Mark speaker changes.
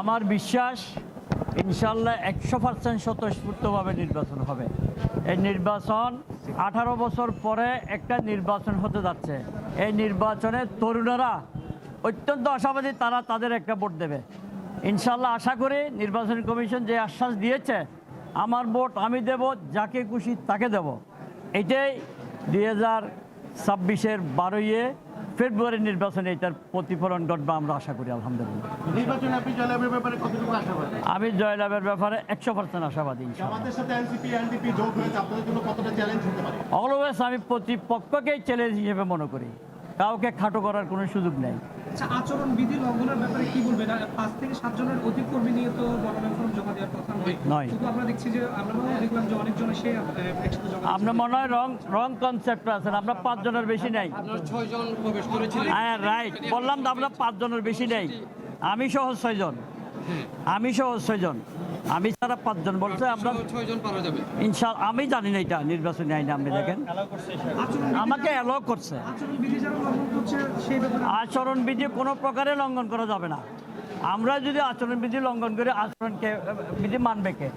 Speaker 1: আমার বিশ্বাস, ইনশাল্লাহ একশো পার্সেন্ট স্বতঃস্ফূর্তভাবে নির্বাচন হবে। এই নির্বাচন আঠারো বছর পরে একটা নির্বাচন হতে যাচ্ছে। এই নির্বাচনে তরুণরা অত্যন্ত আশাবাদী, তারা তাদের একটা ভোট দেবে। ইনশাল্লাহ আশা করি নির্বাচন কমিশন যে আশ্বাস দিয়েছে, আমার ভোট আমি দেব, যাকে খুশি তাকে দেব। এটাই দুই হাজার ছাব্বিশের বারোইয়ে ফেব্রুয়ারি নির্বাচনে এটার প্রতিফলন ঘটবে আমরা আশা করি আলহামদুলিল্লাহ।
Speaker 2: নির্বাচনে ব্যাপারে
Speaker 1: আমি জয়লাভের ব্যাপারে একশো পার্সেন্ট আশাবাদী অলওয়েজ আমি প্রতিপক্ষকেই চ্যালেঞ্জ হিসেবে মনে করি। কাউকে খাটো করার কোনো সুযোগ নেই।
Speaker 3: আচ্ছা আচরণ বিধি লঙ্ঘনের ব্যাপারে কি বলবেন? পাঁচ থেকে সাতজনের অধিক কর্মী নিয়ে তো মনোনয়ন জমা দেওয়ার কথা নয়। শুধু আমরা দেখছি যে আমরা দেখলাম যে অনেকজন সে
Speaker 1: আপনার মনে হয় রং রং কনসেপ্ট আছেন আমরা পাঁচজনের বেশি নেই।
Speaker 4: ছয়জন প্রবেশ করেছিলেন।
Speaker 1: হ্যাঁ রাইট বললাম তো আমরা পাঁচজনের বেশি নেই। আমি সহ ছয়জন আমি সহ ছয়জন আমি ছাড়া পাঁচজন বলছে আমরা
Speaker 4: ছয়জন পারা যাবে।
Speaker 1: ইনশাল আমি জানি না এটা নির্বাচনী আইনে আপনি দেখেন। আমাকে অ্যালো করছে।
Speaker 3: আচরণ বিধি যারা লঙ্ঘন করছে সেই ব্যাপারে
Speaker 1: আচরণবিধি কোনো প্রকারে লঙ্ঘন করা যাবে না। আমরা যদি আচরণবিধি লঙ্ঘন করে আচরণকে বিধি মানবে কে?